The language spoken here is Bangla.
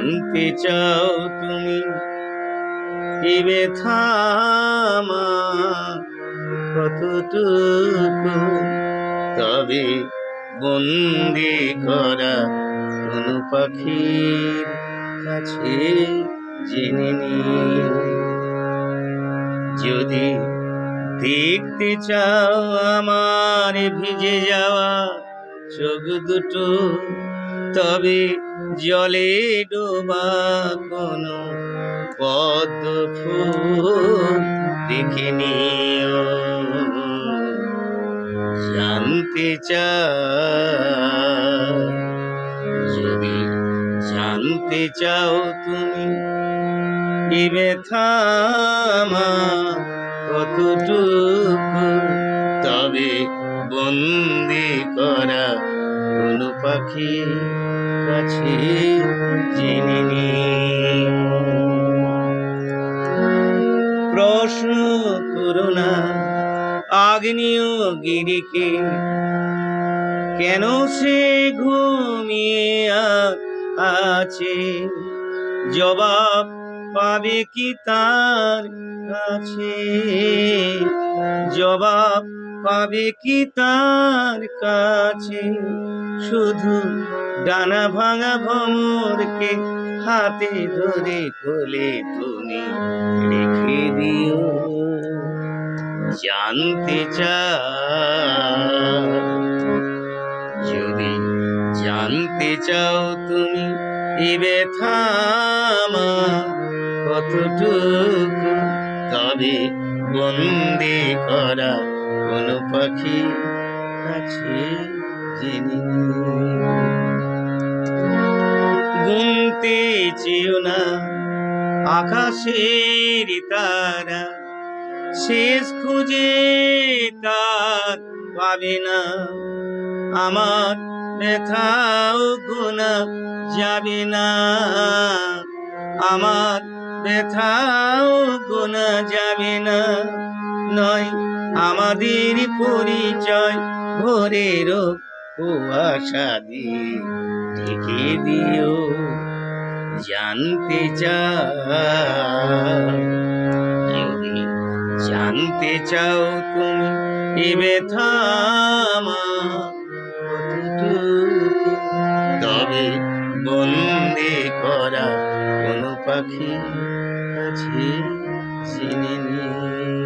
জানতে চাও তুমি? এ ব্যথামা কতটুকু? তবে বন্দি করা কোন পাখির কাছে জেনে যদি দেখতে চাও আমার ভিজে যাওয়া চোখ দুটো তবে জলে ডোবা কোনো পদ্ম ফুল দেখে নিও। জানতে চাও, যদি জানতে চাও তুমি এ ব্যথামা কতটুকু, তবে বন্দি করা কোন পাখি কাছে জেনে। প্রশ্ন করো না আগ্নেয় গিরিকে কেন সে ঘুমিয়ে আছে জবাব পাবে কি তার কাছে? জবাব পাবে কি তার কাছে? শুধু ডানা ভাঙা ভ্রমরকে হাতে ধরে কোলে তুমি রেখে দিও। জানতে চাও, যদি জানতে চাও তুমি এ ব্যথামা কতটুকু? তবে বন্দি করা কোন পাখি কাছে জেনে গুনতে চেও না, আকাশের তারা শেষ খুঁজে তার পাবে না। আমার ব্যথাও গোনা যাবে না। আমার ব্যথাও গোনা যাবে না। নয়, আমাদের পরিচয় ভোরেরও কুয়াশা দিয়ে ঢেকে দিও, জানতে যদি জানতে চাও তুমি, এ ব্যথামা কতটুকু পাখি আছে চিনে নিয়ে